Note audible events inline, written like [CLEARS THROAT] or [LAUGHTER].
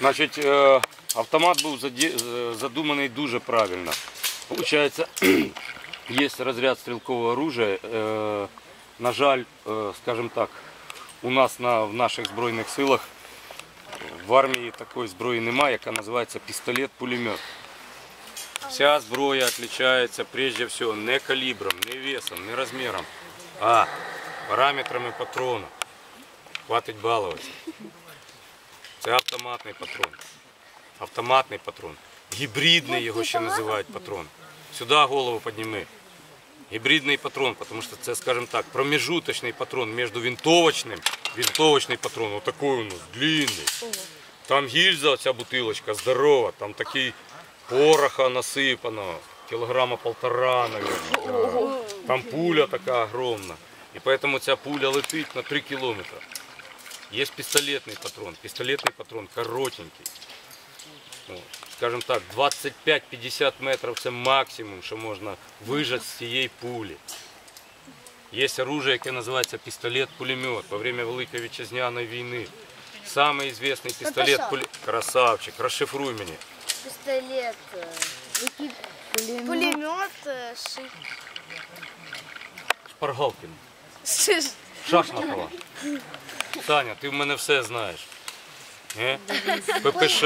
Значить, е, автомат був заді- з- задуманий дуже правильно. Получається, є розряд [CLEARS THROAT] стрілкового оружия. Е, На жаль, е, скажімо так, у нас на, в наших Збройних силах в армії такої зброї немає, яка називається пістолет-пулемет. Вся зброя відрізняється прежде всього не калібром, не весом, не розміром, а параметрами патрона. Хватить балуватися. Це автоматний патрон. Автоматний патрон. Гібридний його ще називають патрон. Сюди голову підніми. Гібридний патрон, тому що це, скажімо так, промежуточний патрон між винтовочним, винтовочний патрон, отакий у нас, длинний. Там гільза, ця бутилочка здорова, там такий пороха насипано, кілограма полтора, да. Там пуля така огромна. І тому ця пуля летить на 3 кілометри. Є пістолетний патрон. Пістолетний патрон коротенький. О, Скажімо так, 25-50 метрів це максимум, що можна вижати з цієї пулі. Є оружие, яке називається пістолет-пулемет во время Великої Вітчизняної війни. Самий відомий пістолет пулемет Красавчик, розшифруй мені. Пистолет. э, Пулемет. э, ши- Шпаргалкін. шиш- Шахматова. Таня, ти в мене все знаєш. Е? ППШ.